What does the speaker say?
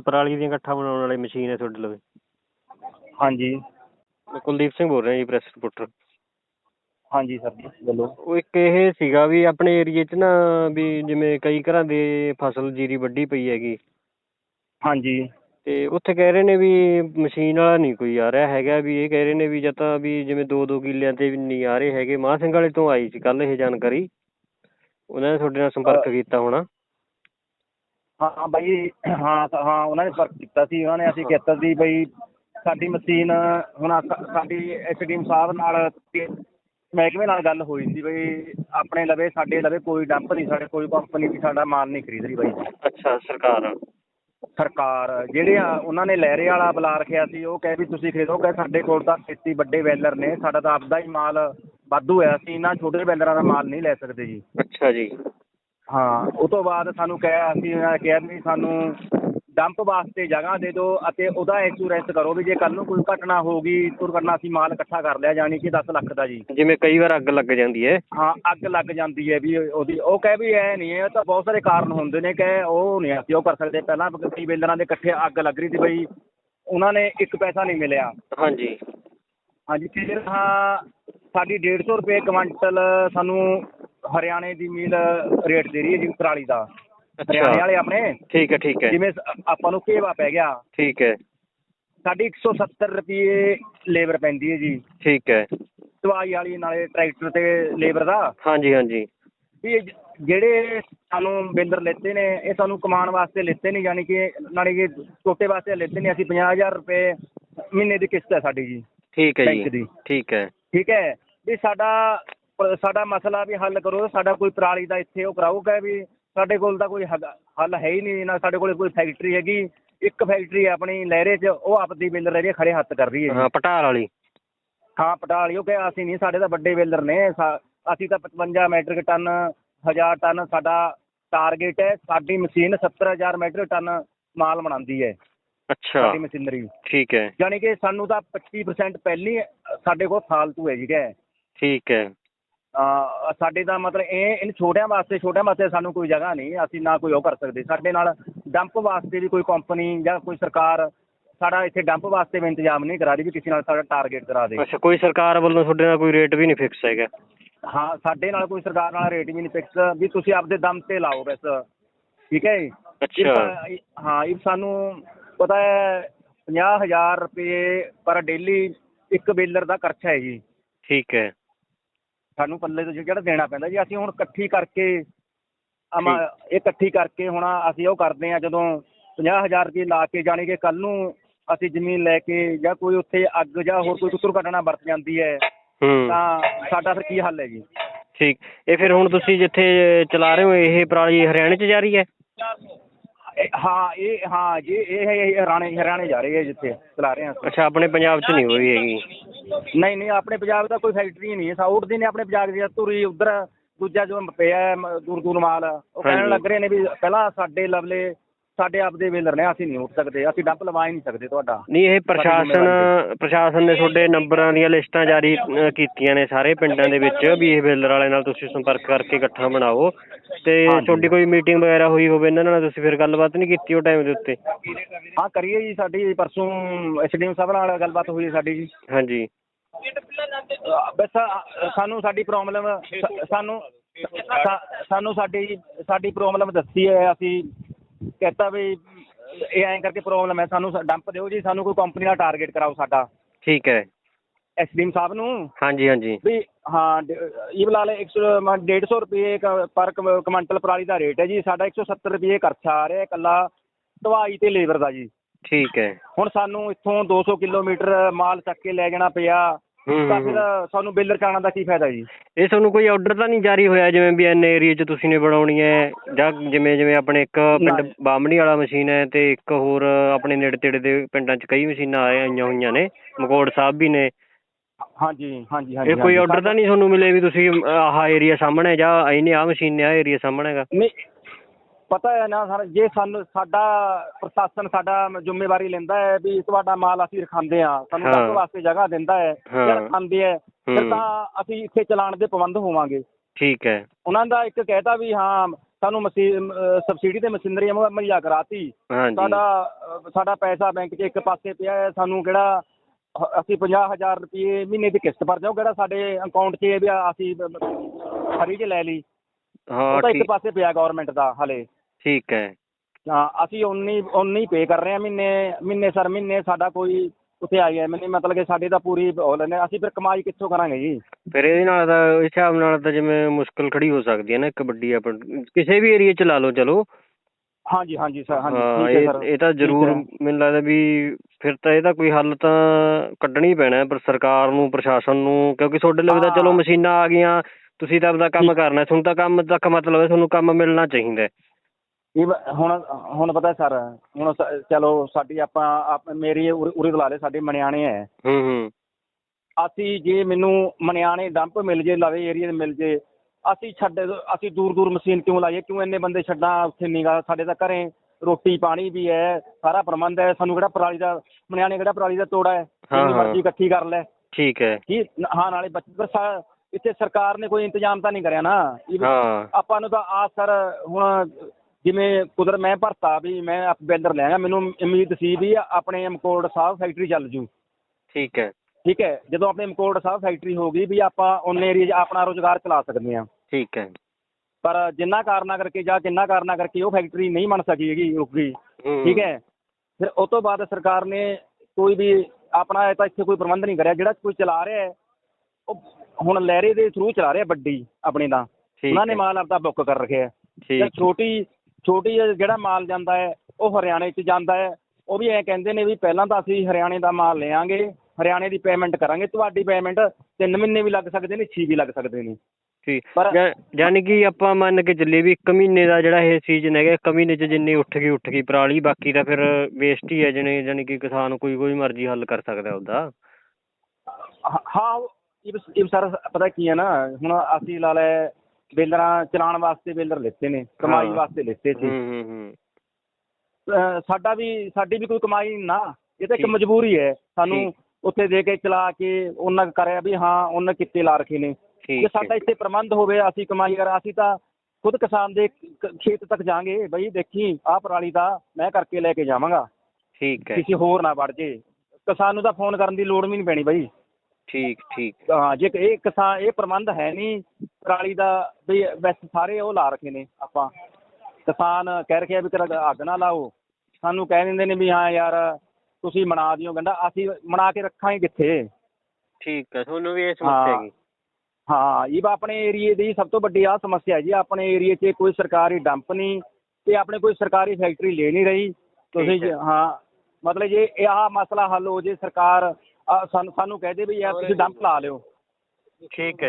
ਪਰਾਲੀ ਦੀਆਂ ਗੱਠਾਂ ਬਣਾਉਣ ਵਾਲੀ ਮਸ਼ੀਨ ਹੈ ਤੁਹਾਡੇ ਲਵੇ ਹਾਂਜੀ। ਮੈਂ ਕੁਲਦੀਪ ਸਿੰਘ ਬੋਲ ਰਿਹਾ ਜੀ ਪ੍ਰੈਸ ਰਿਪੋਰਟਰ। ਹਾਂਜੀ ਸਰ ਜੀ ਬੋਲੋ। ਉਹ ਇੱਕ ਇਹ ਸੀਗਾ ਵੀ ਆਪਣੇ ਏਰੀਏ 'ਚ ਨਾ ਵੀ ਜਿਵੇਂ ਕਈ ਘਰਾਂ ਦੇ ਫਸਲ ਜੀਰੀ ਵੱਢੀ ਪਈ ਹੈਗੀ। ਹਾਂਜੀ। ਤੇ ਉੱਥੇ ਕਹਿ ਰਹੇ ਨੇ ਵੀ ਮਸ਼ੀਨ ਵਾਲਾ ਨਹੀਂ ਕੋਈ ਆ ਰਿਹਾ ਹੈਗਾ ਵੀ ਇਹ ਕਹਿ ਰਹੇ ਨੇ ਵੀ ਜਾਂ ਤਾਂ ਵੀ ਜਿਵੇਂ ਦੋ ਦੋ ਕਿੱਲਿਆਂ ਤੇ ਵੀ ਨਹੀਂ ਆ ਰਹੇ ਹੈਗੇ। ਮਾਹ ਸਿੰਘ ਵਾਲੇ ਤੋਂ ਆਈ ਸੀ ਕੱਲ ਇਹ ਜਾਣਕਾਰੀ। ਉਹਨਾਂ ਨੇ ਤੁਹਾਡੇ ਨਾਲ ਸੰਪਰਕ ਕੀਤਾ ਹੋਣਾ। ਹਾਂ ਬਾਈ ਹਾਂ ਹਾਂ ਉਹਨਾਂ ਨੇ ਫ਼ਰਕ ਕੀਤਾ ਸੀ ਉਹਨਾਂ ਨੇ ਅਸੀਂ ਕੀਤਾ ਸੀ ਬਈ ਸਾਡੀ ਮਸ਼ੀਨ ਹੁਣ ਸਾਡੀ ਐਸਡੀਐਮ ਸਾਹਿਬ ਨਾਲ ਮਹਿਕਮੇ ਨਾਲ ਗੱਲ ਹੋਈ ਸੀ ਬਈ ਆਪਣੇ ਲਵੇ ਸਾਡੇ ਲਵੇ ਕੋਈ ਡੰਪ ਨਹੀਂ ਸਾਡੇ ਕੋਈ ਕੰਪਨੀ ਵੀ ਸਾਡਾ ਮਾਲ ਨਹੀਂ ਖਰੀਦ ਰਹੀ ਬਾਈ। ਅੱਛਾ ਸਰਕਾਰ। ਸਰਕਾਰ ਜਿਹੜੇ ਆ ਉਹਨਾਂ ਨੇ ਲਹਿਰੇ ਵਾਲਾ ਬੁਲਾ ਰੱਖਿਆ ਸੀ ਉਹ ਕਹੇ ਵੀ ਤੁਸੀਂ ਖਰੀਦੋ ਕਹੇ ਸਾਡੇ ਕੋਲ ਤਾਂ ਖੇਤੀ ਵੱਡੇ ਵੈਲਰ ਨੇ ਸਾਡਾ ਤਾਂ ਆਪਦਾ ਹੀ ਮਾਲ ਵਾਧੂ ਹੈ ਅਸੀਂ ਇਹਨਾਂ ਛੋਟੇ ਵੈਲਰਾਂ ਦਾ ਮਾਲ ਨਹੀਂ ਲੈ ਸਕਦੇ ਜੀ। ਅੱਛਾ ਜੀ। ਹਾਂ ਉਹ ਤੋਂ ਬਾਅਦ ਸਾਨੂੰ ਕਿਹਾ ਅਸੀਂ ਉਹਨਾਂ ਨੇ ਕਿਹਾ ਵੀ ਸਾਨੂੰ ਡੰਪ ਵਾਸਤੇ ਜਗ੍ਹਾ ਦੇ ਦਿਓ ਅਤੇ ਉਹਦਾ ਇੰਸ਼ੋਰੈਂਸ ਕਰੋ ਵੀ ਜੇ ਕੱਲ ਨੂੰ ਕੋਈ ਘਟਨਾ ਹੋ ਗਈ ਦੁਰਘਟਨਾ ਅਸੀਂ ਮਾਲ ਇਕੱਠਾ ਕਰ ਲਿਆ ਜਾਣੀ ਕਿ 10 ਲੱਖ ਦਾ ਜੀ। ਜਿਵੇਂ ਕਈ ਵਾਰ ਅੱਗ ਲੱਗ ਜਾਂਦੀ ਹੈ। ਹਾਂ ਅੱਗ ਲੱਗ ਜਾਂਦੀ ਹੈ ਵੀ ਉਹਦੀ ਉਹ ਕਹੇ ਵੀ ਐ ਨਹੀਂ ਹੈ ਤਾਂ ਬਹੁਤ ਸਾਰੇ ਕਾਰਨ ਹੁੰਦੇ ਨੇ ਕਿ ਉਹ ਨਹੀਂ ਅਸੀਂ ਉਹ ਕਰ ਸਕਦੇ। ਪਹਿਲਾਂ ਕਈ ਵੇਲਰਾਂ ਦੇ ਇਕੱਠੇ ਅੱਗ ਲੱਗ ਰਹੀ ਸੀ ਬਈ ਉਹਨਾਂ ਨੇ ਇੱਕ ਪੈਸਾ ਨਹੀਂ ਮਿਲਿਆ। ਹਾਂਜੀ। ਹਾਂਜੀ ਫਿਰ ਹਾਂ ਸਾਡੀ 150 ਰੁਪਏ ਕੁਇੰਟਲ ਸਾਨੂੰ ਹਰਿਆਣੇ ਦੀ ਮਿਲ ਰੇਟ ਦੇ ਰਹੀ ਹੈ ਜੀ ਪਰਾਲੀ ਦਾ। ਹਰਿਆਣੇ ਵਾਲੇ ਆਪਣੇ? ਠੀਕ ਹੈ ਠੀਕ ਹੈ। ਜਿਵੇਂ ਸ- ਆਪਾਂ ਨੂੰ ਘੇਵਾ ਪੈ ਗਿਆ। ਠੀਕ ਹੈ। ਸਾਡੀ 170 ਰੁਪਏ ਲੇਬਰ ਪੈਂਦੀ ਹੈ ਜੀ। ਠੀਕ ਹੈ। ਦਵਾਈ ਵਾਲੀ ਨਾਲੇ ਟਰੈਕਟਰ ਤੇ ਲੇਬਰ ਦਾ। ਹਾਂਜੀ ਹਾਂਜੀ। ਵੀ ਇਹ ਜ- ਜਿਹੜੇ ਸਾਨੂੰ ਬਿਲਡਰ ਲੈਤੇ ਨੇ ਇਹ ਸਾਨੂੰ ਕਮਾਉਣ ਵਾਸਤੇ ਲੈਤੇ ਨਹੀਂ ਯਾਨੀ ਕਿ ਨਾਲੇ ਕਿ ਟੋਟੇ ਵਾਸਤੇ ਲੈਤੇ ਨਹੀਂ ਅਸੀਂ 50000 ਰੁਪਏ ਮਹੀਨੇ ਦੀ ਕਿਸ਼ਤ ਹੈ ਸਾਡੀ ਜੀ। ਠੀਕ ਹੈ ਬੈਂਕ ਜੀ ਦੀ। ਠੀਕ ਹੈ। ਠੀਕ ਹੈ। ਵੀ ਸਾਡਾ ਸਾਡਾ ਮਸਲਾ ਵੀ ਹੱਲ ਕਰੋ ਸਾਡਾ ਕੋਈ ਪਰਾਲੀ ਦਾ ਇੱਥੇ ਉਹ ਕਰਾਊਗਾ ਵੀ ਸਾਡੇ ਕੋਲ ਤਾਂ ਕੋਈ ਹੱਲ ਹੈ ਹੀ ਨਹੀਂ ਨਾ ਸਾਡੇ ਕੋਲ ਕੋਈ ਫੈਕਟਰੀ ਹੈਗੀ ਇੱਕ ਫੈਕਟਰੀ ਹੈ ਆਪਣੀ ਲਹਿਰੇ 'ਚ ਉਹ ਆਪਦੀ ਬਿਲਰ ਰਹੀ ਹੈ ਖੜੇ ਹੱਥ ਕਰ ਰਹੀ ਹੈ ਹਾਂ ਪਟਾਲ ਵਾਲੀ। ਹਾਂ ਪਟਾਲੀਓ ਕਿ ਅਸੀਂ ਨਹੀਂ ਸਾਡੇ ਤਾਂ ਵੱਡੇ ਵੇਲਰ ਨੇ ਅਸੀਂ ਤਾਂ 55 ਮੈਟ੍ਰਿਕ ਟਨ 1000 ਟਨ ਸਾਡਾ ਟਾਰਗੇਟ ਹੈ ਸਾਡੀ ਮਸ਼ੀਨ 70000 ਮੈਟ੍ਰਿਕ ਟਨ ਮਾਲ ਬਣਾਉਂਦੀ ਹੈ। ਅੱਛਾ। ਸਾਡੀ ਮਸ਼ੀਨਰੀ ਠੀਕ ਹੈ। ਯਾਨੀ ਕਿ ਸਾਨੂੰ ਤਾਂ 25% ਪਹਿਲੀ ਸਾਡੇ ਕੋਲ ਫਾਲਤੂ ਹੈ ਜੀ ਠੀਕ ਹੈ। ਸਾਡੇ ਦਾ ਮਤਲਬ ਇਹ ਇਨ ਛੋਟਿਆਂ ਵਾਸਤੇ ਛੋਟਿਆਂ ਵਾਸਤੇ ਸਾਨੂੰ ਕੋਈ ਜਗ੍ਹਾ ਨਹੀਂ ਅਸੀਂ ਨਾ ਕੋਈ ਉਹ ਕਰ ਸਕਦੇ। ਸਾਡੇ ਨਾਲ ਡੰਪ ਵਾਸਤੇ ਵੀ ਕੋਈ ਕੰਪਨੀ ਜਾਂ ਕੋਈ ਸਰਕਾਰ ਸਾਡਾ ਇੱਥੇ ਡੰਪ ਵਾਸਤੇ ਵੀ ਇੰਤਜ਼ਾਮ ਨਹੀਂ ਕਰਾ ਰਹੀ ਵੀ ਕਿਸੇ ਨਾਲ ਸਾਡਾ ਟਾਰਗੇਟ ਕਰਾ ਦੇ। ਅੱਛਾ ਕੋਈ ਸਰਕਾਰ ਵੱਲੋਂ ਤੁਹਾਡੇ ਨਾਲ ਕੋਈ ਰੇਟ ਵੀ ਨਹੀਂ ਫਿਕਸ ਹੈਗਾ? ਹਾਂ ਸਾਡੇ ਨਾਲ ਕੋਈ ਸਰਕਾਰ ਨਾਲ ਰੇਟ ਵੀ ਨਹੀਂ ਫਿਕਸ ਵੀ ਤੁਸੀਂ ਆਪਦੇ ਦਮ ਤੇ ਲਾਓ ਬਸ। ਠੀਕ ਹੈ ਅੱਛਾ। ਹਾਂ ਇਹ ਸਾਨੂੰ ਪਤਾ ਹੈ 50000 ਰੁਪਏ ਪਰ ਡੇਲੀ ਇੱਕ ਬੇਲਰ ਦਾ ਖਰਚਾ ਹੈ ਜੀ। ਠੀਕ ਹੈ। ਸਾਨੂੰ ਪੱਲੇ ਤੋਂ ਜਿਹੜਾ ਦੇਣਾ ਪੈਂਦਾ ਜੀ ਅਸੀਂ ਹੁਣ ਇਕੱਠੀ ਕਰਕੇ ਅਮਾ ਇਹ ਇਕੱਠੀ ਕਰਕੇ ਹੁਣ ਅਸੀਂ ਉਹ ਕਰਦੇ ਆ ਜਦੋਂ 50000 ਰੁਪਏ ਲਾ ਕੇ ਜਾਣੀ ਕਿ ਕੱਲ ਨੂੰ ਅਸੀਂ ਜ਼ਮੀਨ ਲੈ ਕੇ ਜਾਂ ਕੋਈ ਉੱਥੇ ਅੱਗ ਜਾਂ ਹੋਰ ਕੋਈ ਦੁਰਘਟਨਾ ਵਰਤ ਜਾਂਦੀ ਹੈ ਤਾਂ ਸਾਡਾ ਫਿਰ ਕੀ ਹੱਲ ਹੈ ਜੀ? ਠੀਕ। ਇਹ ਫਿਰ ਹੁਣ ਤੁਸੀਂ ਜਿੱਥੇ ਚਲਾ ਰਹੇ ਹੋ ਇਹ ਪਰਾਲੀ ਹਰਿਆਣੇ 'ਚ ਜਾ ਰਹੀ ਹੈ? ਹਾਂ ਇਹ ਹਾਂ ਜੀ ਇਹ ਹਰਿਆਣੇ ਹਰਿਆਣੇ ਜਾ ਰਹੇ ਹੈ ਜਿੱਥੇ ਚਲਾ ਰਹੇ ਹਾਂ। ਅੱਛਾ ਆਪਣੇ ਪੰਜਾਬ 'ਚ ਨਹੀਂ ਹੋ ਰਹੀ ਹੈਗੀ। ਨਹੀਂ ਨਹੀਂ ਆਪਣੇ ਪੰਜਾਬ ਦਾ ਕੋਈ ਫੈਕਟਰੀ ਨਹੀਂ ਹੈ। ਸਾਊਥ ਦੀ ਨੇ ਆਪਣੇ ਪੰਜਾਬ ਦੀ ਧੁਰੀ ਉਧਰ ਦੂਜਾ ਜੋ ਪਿਆ ਹੈ ਮ- ਦੂਰ ਦੂਰ ਮਾਲ ਉਹ ਕਹਿਣ ਹਾਂਜੀ। ਲੱਗ ਰਹੇ ਨੇ ਵੀ ਪਹਿਲਾਂ ਸਾਡੇ ਲਵਲੇ ਸਾਡੇ ਆਪਦੇ ਵੇਲਰ ਨੇ ਅਸੀਂ ਨਹੀਂ ਉੱਠ ਸਕਦੇ ਅਸੀਂ ਡੰਪ ਲਵਾ ਹੀ ਨਹੀਂ ਸਕਦੇ ਤੁਹਾਡਾ। ਨਹੀਂ ਇਹ ਪ੍ਰਸ਼ਾਸਨ ਪ੍ਰਸ਼ਾਸਨ ਨੇ ਤੁਹਾਡੇ ਨੰਬਰਾਂ ਦੀਆਂ ਲਿਸਟਾਂ ਜਾਰੀ ਅ, ਕੀਤੀਆਂ ਨੇ ਸਾਰੇ ਪਿੰਡਾਂ ਦੇ ਵਿੱਚ ਵੀ ਇਹ ਬੇਲਰ ਵਾਲੇ ਨਾਲ ਤੁਸੀਂ ਸੰਪਰਕ ਕਰਕੇ ਇਕੱਠਾ ਬਣਾਓ। ਤੇ ਹਾਂਜੀ। ਤੁਹਾਡੀ ਕੋਈ ਮੀਟਿੰਗ ਵਗੈਰਾ ਹੋਈ ਹੋਵੇ ਇਹਨਾਂ ਨਾਲ ਤੁਸੀਂ ਫਿਰ ਗੱਲਬਾਤ ਨਹੀਂ ਕੀਤੀ ਉਹ ਟਾਈਮ ਦੇ ਉੱਤੇ? ਹਾਂ ਕਰੀਏ ਜੀ ਸਾਡੀ ਪਰਸੋਂ ਐਸਡੀਐਮ ਸਾਹਿਬ ਨਾਲ ਗੱਲਬਾਤ ਹੋਈ ਹੈ ਸਾਡੀ ਜੀ। ਹਾਂਜੀ। ਬਸ ਸਾਨੂੰ ਸਾਡੀ ਪ੍ਰੋਬਲਮ ਸਾਨੂੰ ਸਾਨੂੰ ਸਾਡੀ ਸਾਡੀ ਪ੍ਰੋਬਲਮ ਦੱਸੀ ਹੈ ਅਸੀਂ ਕਹਤਾ ਵੀ ਇਹ ਐਂ ਕਰਕੇ ਪ੍ਰੋਬਲਮ ਹੈ ਸਾਨੂੰ ਡੰਪ ਦਿਓ ਜੀ ਸਾਨੂੰ ਕੋਈ ਕੰਪਨੀ ਦਾ ਟਾਰਗੇਟ ਕਰਾਓ ਸਾਡਾ। ਠੀਕ ਹੈ। ਐਸਡੀਐਮ ਸਾਹਿਬ ਨੂੰ? ਹਾਂਜੀ ਹਾਂਜੀ। ਵੀ ਹਾਂ ਇਹ ਬੁਲਾ ਲੈ 100 ਮ- 150 ਰੁਪਏ ਪਰ ਕਮ- ਕੁਇੰਟਲ ਪਰਾਲੀ ਦਾ ਰੇਟ ਹੈ ਜੀ ਸਾਡਾ 170 ਰੁਪਏ ਖਰਚਾ ਆ ਰਿਹਾ ਇਕੱਲਾ ਦਵਾਈ ਤੇ ਲੇਬਰ ਦਾ ਜੀ। ਠੀਕ ਹੈ। ਹੁਣ ਸਾਨੂੰ ਇੱਥੋਂ 200 ਕਿਲੋਮੀਟਰ ਮਾਲ ਚੱਕ ਕੇ ਲੈ ਜਾਣਾ ਪਿਆ। ਤਾਂ ਫਿਰ ਸਾਨੂੰ ਬਿੱਲਰ ਚਾਣਾ ਦਾ ਕੀ ਫਾਇਦਾ ਜੀ? ਇਹ ਤੁਹਾਨੂੰ ਕੋਈ ਆਰਡਰ ਤਾਂ ਨਹੀਂ ਜਾਰੀ ਹੋਇਆ ਜਿਵੇਂ ਵੀ ਐਨ ਏਰੀਆ 'ਚ ਤੁਸੀਂ ਨੇ ਬਣਾਉਣੀ ਹੈ? ਜਾਂ ਜਿਵੇਂ ਜਿਵੇਂ ਆਪਣੇ ਇੱਕ ਪਿੰਡ। ਬਾਮਣੀ ਵਾਲਾ ਮਸ਼ੀਨ ਹੈ ਤੇ ਇੱਕ ਹੋਰ ਆਪਣੇ ਨੇੜੇ ਤੇੜੇ ਦੇ ਪਿੰਡਾਂ 'ਚ ਕਈ ਮਸ਼ੀਨਾਂ ਆਈਆਂ ਹੋਈਆਂ ਨੇ। ਮਕੌੜ ਸਾਹਿਬ ਵੀ ਨੇ। ਹਾਂਜੀ ਹਾਂਜੀ ਹਾਂਜੀ ਇਹ ਕੋਈ। ਆਰਡਰ ਤਾਂ ਨਹੀਂ ਤੁਹਾਨੂੰ ਮਿਲੇ ਵੀ ਤੁਸੀਂ ਆਹ ਏਰੀਆ ਸਾਹਮਣੇ ਜਾਂ ਇਹਨੇ ਆਹ ਮਸ਼ੀਨ ਨੇ ਆਹ ਏਰੀਆ ਸਾਹਮਣੇ ਹੈਗਾ? ਨਹੀਂ ਪਤਾ ਹੈ ਨਾ ਸਰ ਜੇ ਸਾਨੂੰ ਸਾਡਾ ਪ੍ਰਸ਼ਾਸਨ ਸਾਡਾ ਜ਼ਿੰਮੇਵਾਰੀ ਲੈਂਦਾ ਹੈ ਵੀ ਤੁਹਾਡਾ ਮਾਲ ਅਸੀਂ ਰਖਾਉਂਦੇ ਆ ਸਾਨੂੰ। ਰੱਖਣ ਵਾਸਤੇ ਜਗ੍ਹਾ ਦਿੰਦਾ ਹੈ। ਜਾਂ ਰਖਾਉਂਦੇ ਹੈ ਫਿਰ। ਤਾਂ ਅਸੀਂ ਇੱਥੇ ਚਲਾਉਣ ਦੇ ਪਾਬੰਦ ਹੋਵਾਂਗੇ। ਠੀਕ ਹੈ। ਉਹਨਾਂ ਦਾ ਇੱਕ ਕਹਿਤਾ ਵੀ ਹਾਂ ਸਾਨੂੰ ਸਬਸਿਡੀ ਤੇ ਮਸ਼ੀਨਰੀ ਮੁਹੱਈਆ ਕਰਾਤੀ। ਸਾਡਾ ਸਾਡਾ ਪੈਸਾ ਬੈਂਕ 'ਚ ਇੱਕ ਪਾਸੇ ਪਿਆ ਹੈ ਸਾਨੂੰ ਕਿਹੜਾ ਅਸੀਂ 50000 ਰੁਪਏ ਮਹੀਨੇ ਦੀ ਕਿਸ਼ਤ ਭਰ ਜਾਓ ਕਿਹੜਾ ਸਾਡੇ ਅਕਾਊਂਟ 'ਚ ਇਹ ਵੀ ਅਸੀਂ ਖਰੀ 'ਚ ਲੈ ਲਈ। ਹਾਂ ਇੱਕ ਪਾਸੇ ਪਿਆ ਗਵਰਨਮੈਂਟ ਦਾ ਹਲੇ। ਠੀਕ ਹੈ ਹਾਂ ਅਸੀਂ ਉਨੀ ਉਨੀ ਪੇ ਕਰ ਰਹੇ ਹਾਂ ਮਹੀਨੇ ਮਹੀਨੇ ਸਰ ਮਹੀਨੇ ਸਾਡਾ ਕੋਈ ਉੱਥੇ ਆਈ ਹੈ ਮੈਨੇ ਮਤਲਬ ਕਿ ਸਾਡੇ ਤਾਂ ਪੂਰੀ ਉਹ ਲੈਂਦੇ। ਅਸੀਂ ਫਿਰ ਕਮਾਈ ਕਿੱਥੋਂ ਕਰਾਂਗੇ ਜੀ ਫਿਰ ਇਹਦੇ ਨਾਲ ਤਾਂ ਇਸ ਹਿਸਾਬ ਨਾਲ ਤਾਂ ਜਿਵੇਂ ਮੁਸ਼ਕਲ ਖੜੀ ਹੋ ਸਕਦੀ ਹੈ ਨਾ ਇੱਕ ਵੱਡੀ ਆਪਣ ਕਿਸੇ ਵੀ ਏਰੀਆ 'ਚ ਲਾ ਲਓ ਚਲੋ ਹਾਂਜੀ ਹਾਂਜੀ ਸਰ ਹਾਂਜੀ ਹਾਂ ਠੀਕ ਹੈ ਇਹ ਸਰ ਇਹ ਤਾਂ ਠੀਕ ਜ਼ਰੂਰ ਹੈ। ਮੈਨੂੰ ਲੱਗਦਾ ਵੀ ਫਿਰ ਤਾਂ ਇਹਦਾ ਕੋਈ ਹੱਲ ਤਾਂ ਕੱਢਣਾ ਹੀ ਪੈਣਾ ਹੈ, ਪਰ ਸਰਕਾਰ ਨੂੰ ਪ੍ਰਸ਼ਾਸਨ ਨੂੰ ਕਿਉਂਕਿ ਤੁਹਾਡੇ ਲਈ ਤਾਂ ਚਲੋ। ਮਸ਼ੀਨਾਂ ਆ ਗਈਆਂ ਤੁਸੀਂ ਤਾਂ ਆਪਦਾ ਕੰਮ ਕਰਨਾ ਤੁਹਾਨੂੰ ਤਾਂ ਕੰਮ ਤੱਕ ਮਤਲਬ ਹੈ ਤੁਹਾਨੂੰ ਕੰਮ ਮਿਲਣਾ ਚਾਹੀਦਾ ਹੈ। ਇਹ ਬ- ਹੁਣ ਹੁਣ ਪਤਾ ਸਰ ਹੁਣ ਸ- ਚਲੋ ਸਾਡੀ ਆਪਾਂ ਆਪ- ਮੇਰੀ ਉਰੇ ਉਰੇ ਬੁਲਾ ਲੈ ਸਾਡੇ ਮਨਿਆਣੇ ਹੈ ਹੂੰ ਹੂੰ। ਅਸੀਂ ਜੇ ਮੈਨੂੰ ਮਨਿਆਣੇ ਡੰਪ ਮਿਲ ਜੇ ਲਵੇ ਏਰੀਆ ਦੇ ਮਿਲ ਜੇ ਅਸੀਂ ਛੱਡ ਅਸੀਂ ਦੂਰ ਦੂਰ ਮਸ਼ੀਨ ਕਿਉਂ ਲਾਈਏ? ਕਿਉਂ ਇੰਨੇ ਬੰਦੇ ਛੱਡਾਂ ਉੱਥੇ ਨੀਗਾ? ਸਾਡੇ ਤਾਂ ਘਰੇ ਰੋਟੀ ਪਾਣੀ ਵੀ ਹੈ ਸਾਰਾ ਪ੍ਰਬੰਧ ਹੈ ਸਾਨੂੰ ਕਿਹੜਾ ਪਰਾਲੀ ਦਾ ਮਨਿਆਣੇ ਕਿਹੜਾ ਪਰਾਲੀ ਦਾ ਤੋੜਾ ਹੈ ਹਾਂ, ਜਿੰਨੀ ਹਾਂ। ਮਰਜ਼ੀ ਇਕੱਠੀ ਕਰ ਲੈ। ਠੀਕ ਹੈ ਕੀ ਹਾਂ ਨਾਲੇ ਬੱਚੇ ਪਰ ਸਾ- ਇੱਥੇ ਸਰਕਾਰ ਨੇ ਕੋਈ ਇੰਤਜ਼ਾਮ ਤਾਂ ਨਹੀਂ ਕਰਿਆ ਨਾ। ਇਹ- ਹਾਂ। ਆਪਾਂ ਨੂੰ ਤਾਂ ਆ ਸਰ ਹੁਣ ਜਿਵੇਂ ਕੁਦਰ ਮੈਂ ਭਰਤਾ ਵੀ ਮੈਂ ਆਪ ਬਿਲਡਰ ਲਿਆਂਗਾ ਮੈਨੂੰ ਉਮੀਦ ਸੀ ਵੀ ਆਪਣੇ ਮਕੋੜ ਸਾਹਿਬ ਫੈਕਟਰੀ ਚੱਲ ਜੂ। ਠੀਕ ਹੈ। ਠੀਕ ਹੈ? ਜਦੋਂ ਆਪਣੇ ਮਕੋੜ ਸਾਹਿਬ ਫੈਕਟਰੀ ਹੋ ਗਈ ਵੀ ਆਪਾਂ ਉਹਨੇ ਏਰੀਆ 'ਚ ਆਪਣਾ ਰੋਜ਼ਗਾਰ ਚਲਾ ਸਕਦੇ ਹਾਂ। ਠੀਕ ਹੈ। ਪਰ ਜਿੰਨਾ ਕਾਰਨਾਂ ਕਰਕੇ ਜਾਂ ਕਿੰਨਾ ਕਾਰਨਾਂ ਕਰਕੇ ਉਹ ਫੈਕਟਰੀ ਨਹੀਂ ਬਣ ਸਕੀ ਹੈਗੀ ਰੁਕ। ਗਈ ਠੀਕ ਹੈ? ਫਿਰ ਉਸ ਤੋਂ ਬਾਅਦ ਸਰਕਾਰ ਨੇ ਕੋਈ ਵੀ ਆਪਣਾ ਇਹ ਤਾਂ ਇੱਥੇ ਕੋਈ ਪ੍ਰਬੰਧ ਨਹੀਂ ਕਰਿਆ ਜਿਹੜਾ ਕੋਈ ਚਲਾ ਰਿਹਾ ਹੈ ਉਹ ਹੁਣ ਲਹਿਰੇ ਦੇ ਥਰੂ ਚਲਾ ਰਿਹਾ ਵੱਡੀ ਆਪਣੇ ਦਾ ਉਹਨਾਂ ਨੇ ਮਾਲ ਆਪਦਾ ਬੁੱਕ ਕਰ ਰੱਖਿਆ ਹੈ। ਠੀਕ ਛੋਟੀ ਛੋਟੀ ਜਿਹੀ ਜਿਹੜਾ ਮਾਲ ਜਾਂਦਾ ਹੈ ਉਹ ਹਰਿਆਣੇ 'ਚ ਜਾਂਦਾ ਹੈ। ਉਹ ਵੀ ਐ ਕਹਿੰਦੇ ਨੇ ਵੀ ਪਹਿਲਾਂ ਤਾਂ ਅਸੀਂ ਹਰਿਆਣੇ ਦਾ ਮਾਲ ਲਿਆਂਗੇ ਹਰਿਆਣੇ ਦੀ ਪੇਮੈਂਟ ਕਰਾਂਗੇ। ਤੁਹਾਡੀ ਪੇਮੈਂਟ 3 ਮਹੀਨੇ ਵੀ ਲੱਗ ਸਕਦੇ ਨੇ 6 ਵੀ ਲੱਗ ਸਕਦੇ ਨੇ। ਠੀਕ। ਯਾਨੀ ਕਿ ਆਪਾਂ ਮੰਨ ਕੇ ਚੱਲੀਏ ਵੀ ਇੱਕ ਮਹੀਨੇ ਦਾ ਜਿਹੜਾ ਇਹ ਸੀਜ਼ਨ ਹੈਗਾ ਇੱਕ ਮਹੀਨੇ 'ਚ ਜਿੰਨੀ ਉੱਠ ਗਈ ਉੱਠ ਗਈ ਪਰਾਲੀ ਬਾਕੀ ਤਾਂ ਫਿਰ ਵੇਸਟ ਹੀ ਹੈ ਜਣੇ ਯਾਨੀ ਕਿ ਕਿਸਾਨ ਕੋਈ ਕੋਈ ਮਰਜ਼ੀ ਹੱਲ ਕਰ ਸਕਦਾ ਉਹਦਾ। ਹਾਂ- ਇਹ ਸਰ ਪਤਾ ਕੀ ਹੈ ਨਾ ਹੁਣ ਅਸੀਂ ਲਾ ਲੈ ਬੇਲਰਾਂ ਚਲਾਉਣ ਵਾਸਤੇ ਬੇਲਰ ਲਿੱਤੇ ਨੇ ਕਮਾਈ। ਵਾਸਤੇ ਲਿੱਤੇ ਸੀ। ਹੂੰ ਹੂੰ ਅਹ ਸਾਡਾ ਵੀ ਸਾਡੀ ਵੀ ਕੋਈ ਕਮਾਈ ਨਾ ਇਹ ਤਾਂ ਇੱਕ। ਮਜਬੂਰੀ ਹੈ। ਸਾਨੂੰ। ਉੱਥੇ ਦੇ ਕੇ ਚਲਾ ਕੇ ਉਹਨਾਂ ਕਰਿਆ ਵੀ ਹਾਂ ਉਹਨਾਂ ਕਿੱਤੇ ਲਾ ਰੱਖੇ ਨੇ। ਜੇ ਸਾਡਾ ਇੱਥੇ ਪ੍ਰਬੰਧ ਹੋਵੇ ਅਸੀਂ ਕਮਾਈ ਕਰ ਅਸੀਂ ਤਾਂ ਖੁਦ ਕਿਸਾਨ ਦੇ ਖੇਤ ਤੱਕ ਜਾਾਂਗੇ ਬਈ ਦੇਖੀ ਆਹ ਪਰਾਲੀ ਦਾ ਮੈਂ ਕਰਕੇ ਲੈ ਕੇ ਜਾਵਾਂਗਾ। ਠੀਕ ਹੈ। ਕਿਸੇ ਹੋਰ ਨਾ ਵੜ ਜੇ। ਕਿਸਾਨ ਨੂੰ ਤਾਂ ਫੋਨ ਕਰਨ ਦੀ ਲੋੜ ਵੀ ਨਹੀਂ ਪੈਣੀ ਬਈ। ਠੀਕ ਠੀਕ। ਹਾਂ ਜੇ ਇਹ ਕਿਸਾਨ ਇਹ ਪ੍ਰਬੰਧ ਹੈ ਨਹੀਂ ਪਰਾਲੀ ਦਾ ਵੀ ਵੈਸੇ ਸਾਰੇ ਉਹ ਲਾ ਰੱਖੇ ਨੇ ਆਪਾਂ। ਕਿਸਾਨ ਕਹਿ ਰੱਖਿਆ ਵੀ ਤੇਰਾ ਅੱਗ ਨਾ ਲਾਓ। ਸਾਨੂੰ ਕਹਿ ਦਿੰਦੇ ਨੇ ਵੀ ਹਾਂ ਯਾਰ ਤੁਸੀਂ ਮਨਾ ਦਿਓ ਕਹਿੰਦਾ ਅਸੀਂ ਮਨਾ ਕੇ ਰੱਖਾਂਗੇ ਕਿੱਥੇ? ਠੀਕ ਹੈ ਤੁਹਾਨੂੰ ਵੀ ਇਹ ਸਮੱਸਿਆ ਹਾਂ। ਹੈਗੀ। ਹਾਂ ਇਹ ਆਪਣੇ ਏਰੀਏ ਦੀ ਸਭ ਤੋਂ ਵੱਡੀ ਆ ਸਮੱਸਿਆ ਜੀ ਆਪਣੇ ਏਰੀਏ 'ਚ ਕੋਈ ਸਰਕਾਰੀ ਡੰਪ ਨਹੀਂ ਤੇ ਆਪਣੇ ਕੋਈ ਸਰਕਾਰੀ ਫੈਕਟਰੀ ਲੈ ਨਹੀਂ ਰਹੀ। ਤੁਸੀਂ ਹੈ। ਹਾਂ ਮਤਲਬ ਜੇ ਇਹ ਆਹ ਮਸਲਾ ਹੱਲ ਹੋ ਜੇ ਸਰਕਾਰ ਸਾਨੂੰ ਕਹਿ ਦੇ ਵੀ ਯਾਰ ਤੁਸੀਂ ਡੰਪ ਲਾ ਲਿਓ। ਠੀਕ ਹੈ।